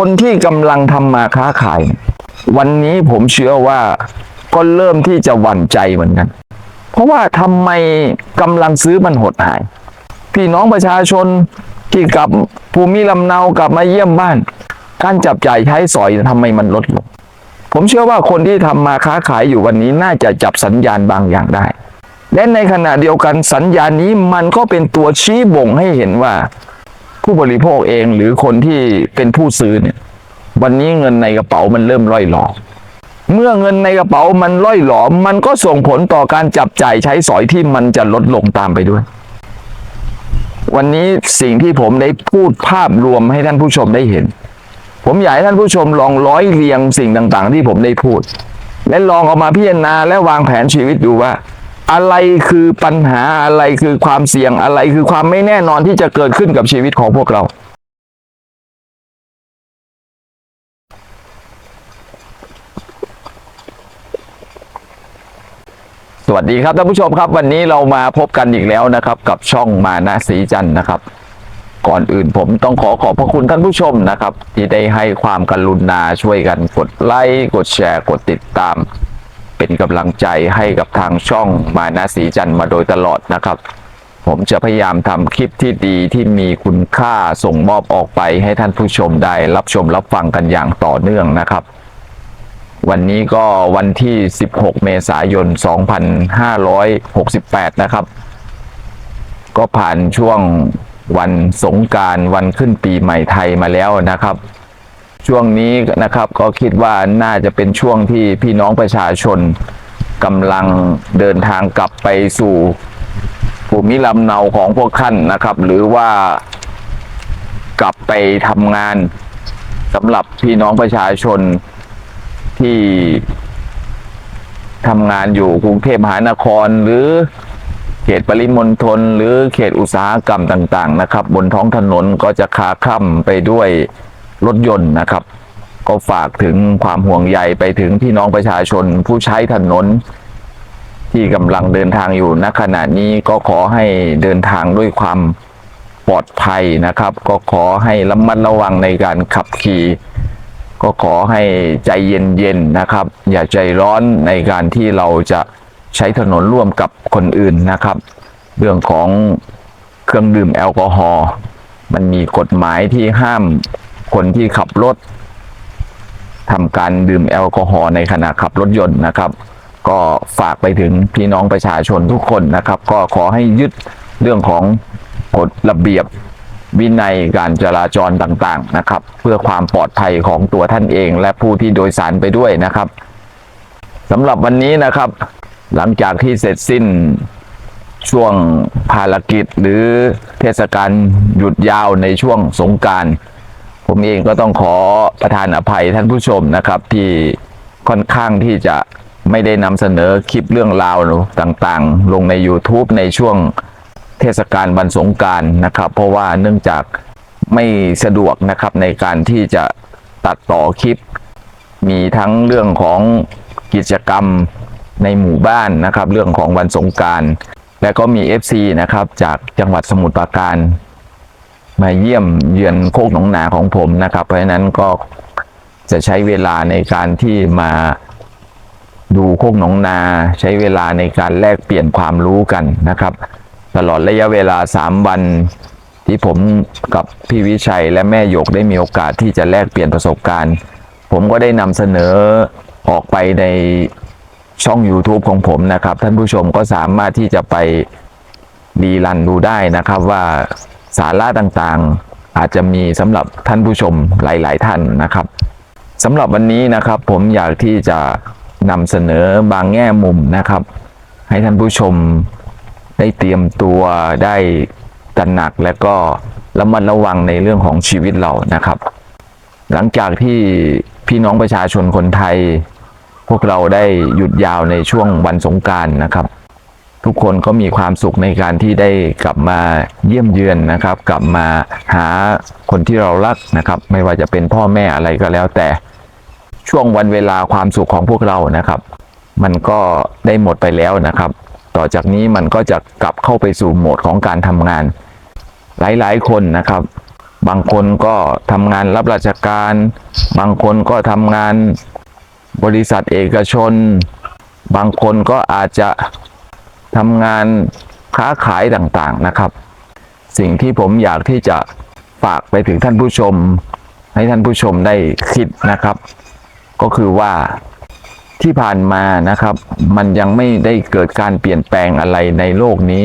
คนที่กำลังทำมาค้าขาย วันนี้ผมเชื่อว่าก็เริ่มที่จะหวั่นใจเหมือนกัน เพราะว่าทำไมกำลังซื้อมันหดหาย พี่น้องประชาชนที่กลับภูมิลำเนากลับมาเยี่ยมบ้าน การจับจ่ายใช้สอยทำไมมันลดลง ผมเชื่อว่าคนที่ทำมาค้าขายอยู่วันนี้น่าจะจับสัญญาณบางอย่างได้ และในขณะเดียวกันสัญญาณนี้มันก็เป็นตัวชี้บ่งให้เห็นว่า ผู้บริโภคเองหรือคนที่เป็นผู้ซื้อเนี่ยวันนี้เงินในกระเป๋ามันเริ่มร่อยหลอเมื่อเงินในกระเป๋ามันร่อยหลอม มันก็ส่งผลต่อการจับจ่ายใช้สอยที่มันจะลดลงตามไปด้วย วันนี้สิ่งที่ผมได้พูดภาพรวมให้ท่านผู้ชมได้เห็น ผมอยากให้ท่านผู้ชมลองร้อยเรียงสิ่งต่าง ๆ ที่ผมได้พูด และลองเอามาพิจารณาและวางแผนชีวิตดูว่า อะไรคือปัญหาอะไรคือความเสี่ยงอะไรคือความไม่แน่นอนที่จะเกิดขึ้นกับชีวิตของพวกเรา สวัสดีครับท่านผู้ชมครับ วันนี้เรามาพบกันอีกแล้วนะครับ กับช่องมานะสีจันนะครับ ก่อนอื่นผมต้องขอขอบพระคุณท่านผู้ชมนะครับ ที่ได้ให้ความกรุณาช่วยกันกดไลค์กดแชร์กดติดตาม เป็นกำลังใจให้กับทางช่องมานะสีจันทร์มาโดยตลอดนะครับ ผมจะพยายามทำคลิปที่ดีที่มีคุณค่าส่งมอบออกไปให้ท่านผู้ชมได้รับชมรับฟังกันอย่างต่อเนื่องนะครับ วันนี้ก็วันที่ 16 เมษายน 2568 นะครับ ก็ผ่านช่วงวันสงการวันขึ้นปีใหม่ไทยมาแล้วนะครับ ช่วงนี้นะครับก็คิดว่าน่าจะเป็นช่วงที่พี่น้องประชาชนกำลังเดินทางกลับไปสู่ภูมิลำเนาของพวกท่านนะครับ หรือว่ากลับไปทำงานสำหรับพี่น้องประชาชนที่ทำงานอยู่กรุงเทพมหานครหรือเขตปริมณฑลหรือเขตอุตสาหกรรมต่าง ๆ นะครับ บนท้องถนนก็จะคาค่ำไปด้วย รถยนต์นะครับ ก็ฝากถึงความห่วงใยไปถึงพี่น้องประชาชนผู้ใช้ถนน ที่กำลังเดินทางอยู่ณขณะนี้ก็ขอให้เดินทางด้วยความปลอดภัยนะครับ ก็ขอให้ระมัดระวังในการขับขี่ ก็ขอให้ใจเย็นๆนะครับ อย่าใจร้อนในการที่เราจะใช้ถนนร่วมกับคนอื่นนะครับ เรื่องของเครื่องดื่มแอลกอฮอล์มันมีกฎหมายที่ห้าม คนที่ขับรถทำการดื่มแอลกอฮอล์ในขณะขับรถยนต์นะครับ ก็ฝากไปถึงพี่น้องประชาชนทุกคนนะครับ ก็ขอให้ยึดเรื่องของกฎระเบียบวินัยการจราจรต่างๆนะครับ เพื่อความปลอดภัยของตัวท่านเอง และผู้ที่โดยสารไปด้วยนะครับสำหรับวันนี้นะครับ หลังจากที่เสร็จสิ้นช่วงภารกิจหรือเทศกาลหยุดยาวในช่วงสงการ ผมเองก็ต้องขอประทานอภัยท่านผู้ชมนะครับ ที่ค่อนข้างที่จะไม่ได้นำเสนอคลิปเรื่องราวต่างๆ ลงใน YouTube ในช่วงเทศกาลวันสงการนะครับ เพราะว่าเนื่องจากไม่สะดวกนะครับในการที่จะตัดต่อคลิป มีทั้งเรื่องของกิจกรรมในหมู่บ้านนะครับ เรื่องของวันสงการ และก็มี FC นะครับจากจังหวัดสมุทรปราการ มาเยี่ยมเยือนโคกหนองนาของผมนะครับ เพราะฉะนั้นก็จะใช้เวลาในการที่มาดูโคกหนองนา ใช้เวลาในการแลกเปลี่ยนความรู้กันนะครับ ตลอดระยะเวลา 3 วันที่ผมกับพี่วิชัยและแม่หยกได้มีโอกาสที่จะแลกเปลี่ยนประสบการณ์ ผมก็ได้นำเสนอออกไปในช่อง YouTube ของผมนะครับ ท่านผู้ชมก็สามารถที่จะไปรีรันดูได้นะครับว่า สาระต่างๆ อาจจะมีสำหรับท่านผู้ชมหลาย ๆ ท่านนะครับสำหรับวันนี้นะครับผมอยากที่จะนำเสนอบางแง่มุมนะครับ ให้ท่านผู้ชมได้เตรียมตัวได้ตระหนักและก็ระมัดระวังในเรื่องของชีวิตเรานะครับ หลังจากที่พี่น้องประชาชนคนไทย พวกเราได้หยุดยาวในช่วงวันสงกรารนะครับ ทุกคนก็มีความสุขในการที่ได้กลับมาเยี่ยมเยือนนะครับ กลับมาหาคนที่เรารักนะครับ ไม่ว่าจะเป็นพ่อแม่อะไรก็แล้วแต่ช่วงวันเวลาความสุขของพวกเรานะครับ มันก็ได้หมดไปแล้วนะครับ ต่อจากนี้มันก็จะกลับเข้าไปสู่โหมดของการทำงาน หลายๆคนนะครับ บางคนก็ทำงานรับราชการ บางคนก็ทำงานบริษัทเอกชน บางคนก็อาจจะ ทำงานค้าขายต่างๆนะครับ สิ่งที่ผมอยากที่จะฝากไปถึงท่านผู้ชม ให้ท่านผู้ชมได้คิดนะครับ ก็คือว่าที่ผ่านมานะครับ มันยังไม่ได้เกิดการเปลี่ยนแปลงอะไรในโลกนี้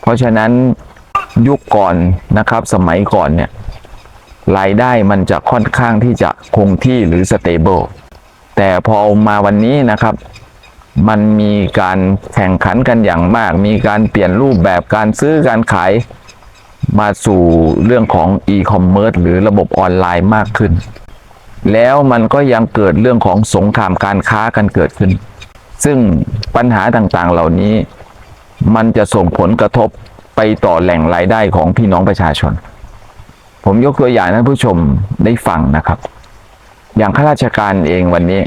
เพราะฉะนั้นยุคก่อนนะครับสมัยก่อนเนี่ยรายได้มันจะค่อนข้างที่จะคงที่หรือสเตเบิลแต่พอมาวันนี้นะครับ มันมีการแข่งขันกันอย่างมาก มีการเปลี่ยนรูปแบบการซื้อการขายมาสู่เรื่องของอีคอมเมิร์ซหรือระบบออนไลน์มากขึ้น แล้วมันก็ยังเกิดเรื่องของสงครามการค้ากันเกิดขึ้น ซึ่งปัญหาต่างๆเหล่านี้ มันจะส่งผลกระทบไปต่อแหล่งรายได้ของพี่น้องประชาชน ผมยกตัวอย่างให้ท่านผู้ชมได้ฟังนะครับ อย่างข้าราชการเองวันนี้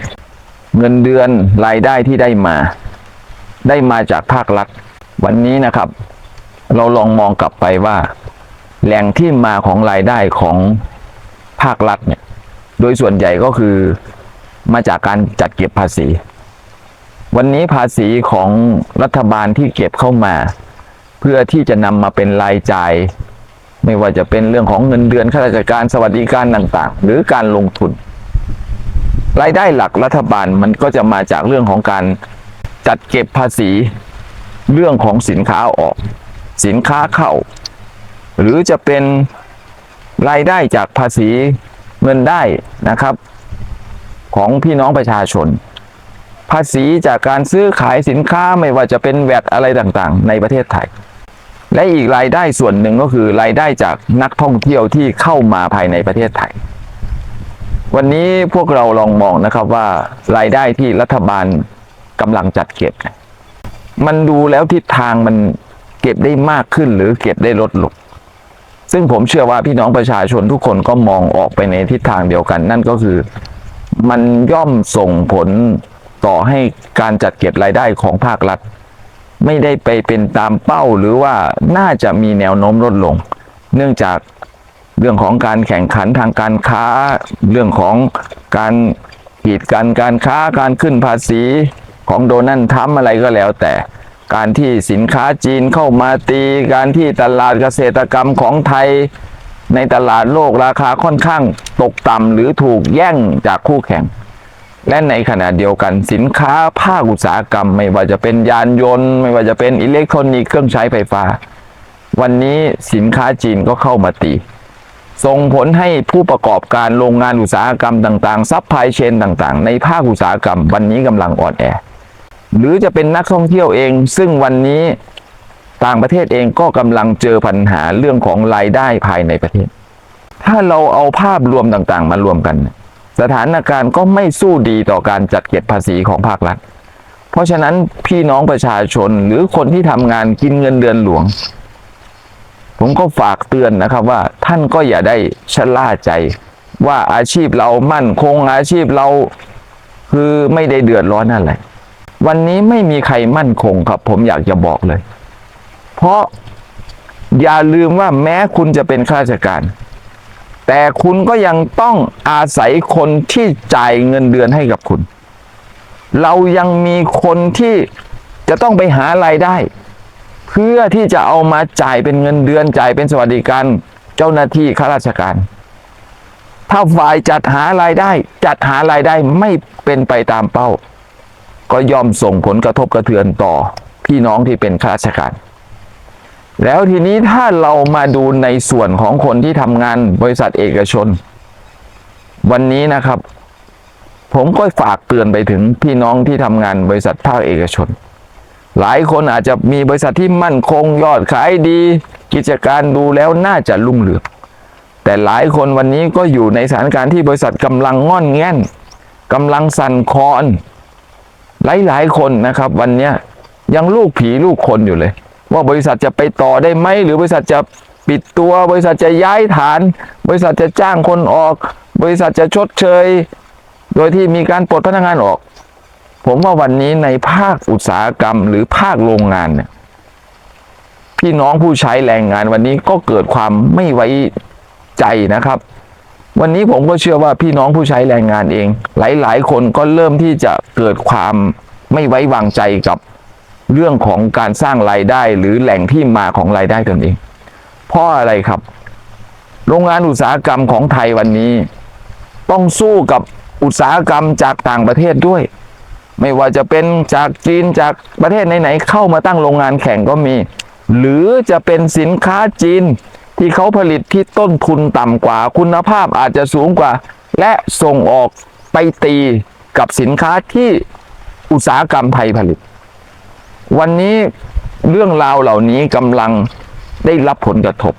เงินเดือนรายได้ที่ได้มา ได้มาจากภาครัฐวันนี้นะครับ เราลองมองกลับไปว่า แหล่งที่มาของรายได้ของภาครัฐเนี่ย โดยส่วนใหญ่ก็คือมาจากการจัดเก็บภาษี วันนี้ภาษีของรัฐบาลที่เก็บเข้ามา เพื่อที่จะนำมาเป็นรายจ่าย ไม่ว่าจะเป็นเรื่องของเงินเดือนข้าราชการสวัสดิการต่าง ๆ หรือการลงทุน รายได้หลักรัฐบาลมันก็จะมาจากเรื่องของการจัดเก็บภาษีเรื่องของสินค้าออก สินค้าเข้า หรือจะเป็นรายได้จากภาษีเงินได้นะครับ ของพี่น้องประชาชน ภาษีจากการซื้อขายสินค้าไม่ว่าจะเป็นแวดอะไรต่างๆ ในประเทศไทย และอีกรายได้ส่วนหนึ่งก็คือรายได้จากนักท่องเที่ยวที่เข้ามาภายในประเทศไทย วันนี้พวกเราลองมองนะครับว่ารายได้ที่รัฐบาลกำลังจัดเก็บ มันดูแล้วทิศทางมันเก็บได้มากขึ้นหรือเก็บได้ลดลงซึ่งผมเชื่อว่าพี่น้องประชาชนทุกคนก็มองออกไปในทิศทางเดียวกัน นั่นก็คือมันย่อมส่งผลต่อให้การจัดเก็บรายได้ของภาครัฐ ไม่ได้ไปเป็นตามเป้าหรือว่าน่าจะมีแนวโน้มลดลง เนื่องจาก เรื่องของการแข่งขันทางการค้า เรื่องของการกีดกันการค้าการขึ้นภาษีของโดนัลด์ทรัมป์อะไรก็แล้วแต่การที่สินค้าจีนเข้ามาตี การที่ตลาดเกษตรกรรมของไทย ในตลาดโลกราคาค่อนข้างตกต่ำหรือถูกแย่งจากคู่แข่ง และในขณะเดียวกันสินค้าภาคอุตสาหกรรม ไม่ว่าจะเป็นยานยนต์ ไม่ว่าจะเป็นอิเล็กทรอนิกส์เครื่องใช้ไฟฟ้า วันนี้สินค้าจีนก็เข้ามาตี ส่งผลให้ผู้ประกอบการโรงงานอุตสาหกรรมต่างๆซัพพลายเชนต่างๆ ในภาคอุตสาหกรรมวันนี้กำลังอ่อนแอ หรือจะเป็นนักท่องเที่ยวเอง ซึ่งวันนี้ต่างประเทศเองก็กำลังเจอปัญหาเรื่องของรายได้ภายในประเทศ ถ้าเราเอาภาพรวมต่างๆ มารวมกัน สถานการณ์ก็ไม่สู้ดีต่อการจัดเก็บภาษีของภาครัฐ เพราะฉะนั้นพี่น้องประชาชนหรือคนที่ทำงานกินเงินเดือนหลวง ผมก็ฝากเตือนนะครับว่าท่านก็อย่าได้ชะล่าใจ ว่าอาชีพเรามั่นคงอาชีพเราคือไม่ได้เดือดร้อนอะไรวันนี้ไม่มีใครมั่นคงครับ ผมอยากจะบอกเลย เพราะอย่าลืมว่าแม้คุณจะเป็นข้าราชการ แต่คุณก็ยังต้องอาศัยคนที่จ่ายเงินเดือนให้กับคุณ เรายังมีคนที่จะต้องไปหารายได้ เพื่อที่จะเอามาจ่ายเป็นเงินเดือนจ่ายเป็นสวัสดิการเจ้าหน้าที่ข้าราชการ ถ้าฝ่ายจัดหารายได้ จัดหารายได้ไม่เป็นไปตามเป้า ก็ย่อมส่งผลกระทบกระเทือนต่อพี่น้องที่เป็นข้าราชการ แล้วทีนี้ถ้าเรามาดูในส่วนของคนที่ทำงานบริษัทเอกชน วันนี้นะครับ ผมก็ฝากเตือนไปถึงพี่น้องที่ทำงานบริษัทภาคเอกชน หลายคนอาจจะมีบริษัทที่มั่นคงยอดขายดี กิจการดูแล้วน่าจะรุ่งเรืองแต่หลายคนวันนี้ก็อยู่ในสถานการณ์ที่บริษัทกำลังง่อนแง่นกำลังสั่นคลอน หลายๆคนนะครับ วันนี้ยังลูกผีลูกคนอยู่เลย ว่าบริษัทจะไปต่อได้ไหมหรือบริษัทจะปิดตัว บริษัทจะย้ายฐาน บริษัทจะจ้างคนออก บริษัทจะชดเชย โดยที่มีการปลดพนักงานออก ผมว่าวันนี้ในภาคอุตสาหกรรมหรือภาคโรงงานเนี่ยพี่น้องผู้ใช้แรงงานวันนี้ก็เกิดความไม่ไว้ใจนะครับ วันนี้ผมก็เชื่อว่าพี่น้องผู้ใช้แรงงานเอง หลาย ๆ คนก็เริ่มที่จะเกิดความไม่ไว้วางใจกับเรื่องของการสร้างรายได้หรือแหล่งที่มาของรายได้ตนเอง เพราะอะไรครับ โรงงานอุตสาหกรรมของไทยวันนี้ ต้องสู้กับอุตสาหกรรมจากต่างประเทศด้วย ไม่ว่าจะเป็นจากจีนจากประเทศไหนๆเข้ามาตั้งโรงงานแข่งก็มี หรือจะเป็นสินค้าจีนที่เขาผลิตที่ต้นทุนต่ำกว่าคุณภาพอาจจะสูงกว่า และส่งออกไปตีกับสินค้าที่อุตสาหกรรมไทยผลิต วันนี้เรื่องราวเหล่านี้กำลังได้รับผลกระทบ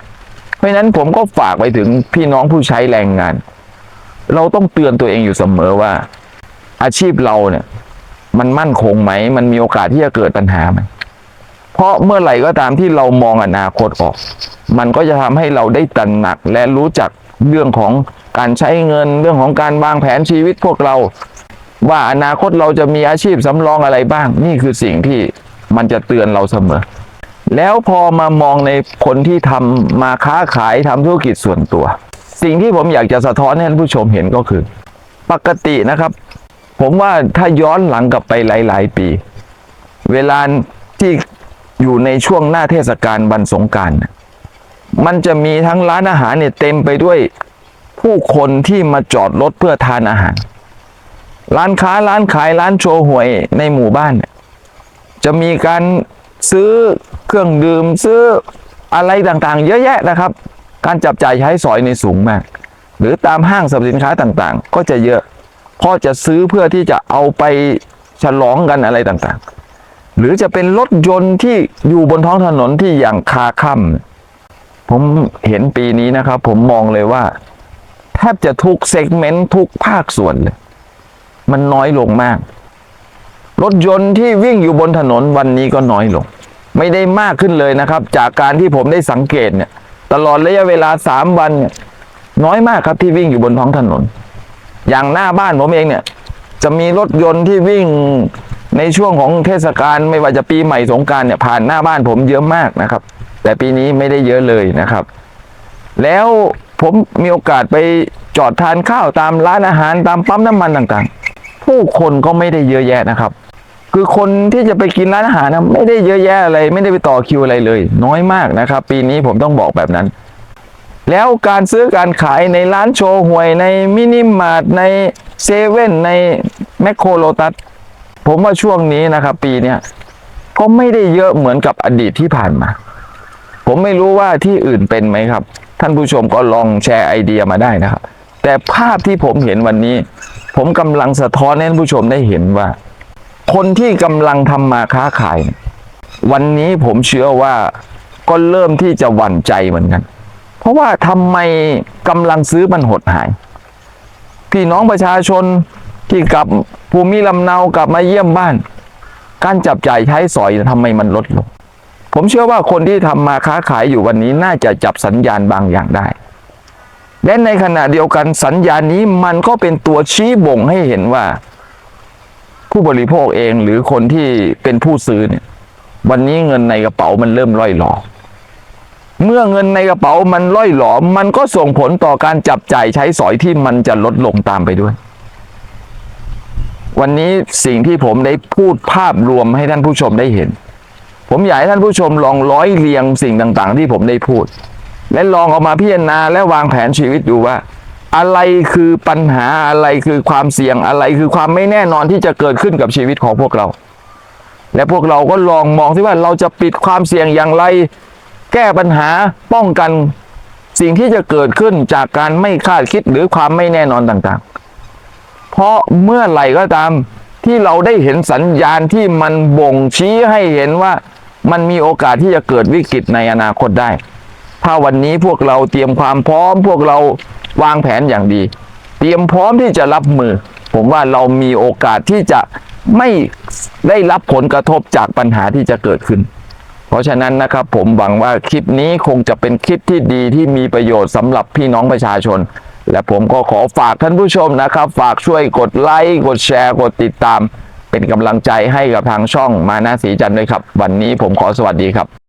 เพราะนั้นผมก็ฝากไปถึงพี่น้องผู้ใช้แรงงาน เราต้องเตือนตัวเองอยู่เสมอว่า อาชีพเราเนี่ย มันมั่นคงไหม มันมีโอกาสที่จะเกิดปัญหาไหมเพราะเมื่อไหร่ก็ตามที่เรามองอนาคตออก มันก็จะทำให้เราได้ตระหนักและรู้จักเรื่องของการใช้เงินเรื่องของการวางแผนชีวิตพวกเรา ว่าอนาคตเราจะมีอาชีพสำรองอะไรบ้าง นี่คือสิ่งที่มันจะเตือนเราเสมอ แล้วพอมามองในคนที่ทำมาค้าขายทำธุรกิจส่วนตัว สิ่งที่ผมอยากจะสะท้อนให้ท่านผู้ชมเห็นก็คือ ปกตินะครับ ผมว่าถ้าย้อนหลังกลับไปหลาย ๆ ปี เวลาที่อยู่ในช่วงหน้าเทศกาลวันสงการมันจะมีทั้งร้านอาหารเนี่ยเต็มไปด้วยผู้คนที่มาจอดรถเพื่อทานอาหาร ร้านค้าร้านขายร้านโชว์หวยในหมู่บ้าน จะมีการซื้อเครื่องดื่มซื้ออะไรต่างๆ เยอะแยะนะครับ การจับจ่ายใช้สอยในสูงมาก หรือตามห้างสรรพสินค้าต่างๆ ก็จะเยอะ พราะจะซื้อเพื่อที่จะเอาไปฉลองกันอะไรต่างๆ หรือจะเป็นรถยนต์ที่อยู่บนท้องถนนที่อย่างคาค่ำผมเห็นปีนี้นะครับ ผมมองเลยว่าแทบจะทุกเซกเมนต์ทุกภาคส่วนเลย มันน้อยลงมาก รถยนต์ที่วิ่งอยู่บนถนนวันนี้ก็น้อยลง ไม่ได้มากขึ้นเลยนะครับ จากการที่ผมได้สังเกตเนี่ย ตลอดระยะเวลาสามวัน น้อยมากครับที่วิ่งอยู่บนท้องถนน อย่างหน้าบ้านผมเองเนี่ย จะมีรถยนต์ที่วิ่งในช่วงของเทศกาลไม่ว่าจะปีใหม่สงการเนี่ยผ่านหน้าบ้านผมเยอะมากนะครับ แต่ปีนี้ไม่ได้เยอะเลยนะครับ แล้วผมมีโอกาสไปจอดทานข้าวตามร้านอาหารตามปั๊มน้ำมันต่างๆ ผู้คนก็ไม่ได้เยอะแยะนะครับ คือคนที่จะไปกินร้านอาหารนะไม่ได้เยอะแยะอะไร ไม่ได้ไปต่อคิวอะไรเลย น้อยมากนะครับ ปีนี้ผมต้องบอกแบบนั้น แล้วการซื้อการขายในร้านโชว์หวยในมินิมาร์ทในเซเว่นในแมคโครโลตัสผมว่าช่วงนี้นะครับปีเนี้ยก็ไม่ได้เยอะเหมือนกับอดีตที่ผ่านมา ผมไม่รู้ว่าที่อื่นเป็นไหมครับ ท่านผู้ชมก็ลองแชร์ไอเดียมาได้นะครับ แต่ภาพที่ผมเห็นวันนี้ ผมกำลังสะท้อนให้ท่านผู้ชมได้เห็นว่า คนที่กำลังทำมาค้าขายเนี่ยวันนี้ผมเชื่อว่าก็เริ่มที่จะหวั่นใจเหมือนกัน เพราะว่าทำไมกำลังซื้อมันหดหาย พี่น้องประชาชนที่กลับภูมิลำเนากลับมาเยี่ยมบ้าน การจับจ่ายใช้สอยทำไมมันลดลง ผมเชื่อว่าคนที่ทำมาค้าขายอยู่วันนี้น่าจะจับสัญญาณบางอย่างได้ และในขณะเดียวกันสัญญาณนี้มันก็เป็นตัวชี้บ่งให้เห็นว่า ผู้บริโภคเองหรือคนที่เป็นผู้ซื้อเนี่ยวันนี้เงินในกระเป๋ามันเริ่มร่อยหลอ เมื่อเงินในกระเป๋ามันร่อยหลอมันก็ส่งผลต่อการจับจ่ายใช้สอยที่มันจะลดลงตามไปด้วย วันนี้สิ่งที่ผมได้พูดภาพรวมให้ท่านผู้ชมได้เห็น ผมอยากให้ท่านผู้ชมลองร้อยเรียงสิ่งต่างๆ ที่ผมได้พูด และลองเอามาพิจารณาและวางแผนชีวิตดูว่า อะไรคือปัญหาอะไรคือความเสี่ยงอะไรคือความไม่แน่นอนที่จะเกิดขึ้นกับชีวิตของพวกเรา และพวกเราก็ลองมองที่ว่าเราจะปิดความเสี่ยงอย่างไร แก้ปัญหาป้องกันสิ่งที่จะเกิดขึ้นจากการไม่คาดคิดหรือความไม่แน่นอนต่างๆ เพราะเมื่อไหร่ก็ตามที่เราได้เห็นสัญญาณที่มันบ่งชี้ให้เห็นว่ามันมีโอกาสที่จะเกิดวิกฤตในอนาคตได้ ถ้าวันนี้พวกเราเตรียมความพร้อม พวกเราวางแผนอย่างดี เตรียมพร้อมที่จะรับมือ ผมว่าเรามีโอกาสที่จะไม่ได้รับผลกระทบจากปัญหาที่จะเกิดขึ้น เพราะฉะนั้นนะครับผมหวังว่าคลิปนี้คงจะเป็นคลิปที่ดีที่มีประโยชน์สำหรับพี่น้องประชาชน และผมก็ขอฝากท่านผู้ชมนะครับ ฝากช่วยกดไลค์กดแชร์ กดติดตาม เป็นกำลังใจให้กับทางช่องมานาสีจันทร์ด้วยครับ วันนี้ผมขอสวัสดีครับ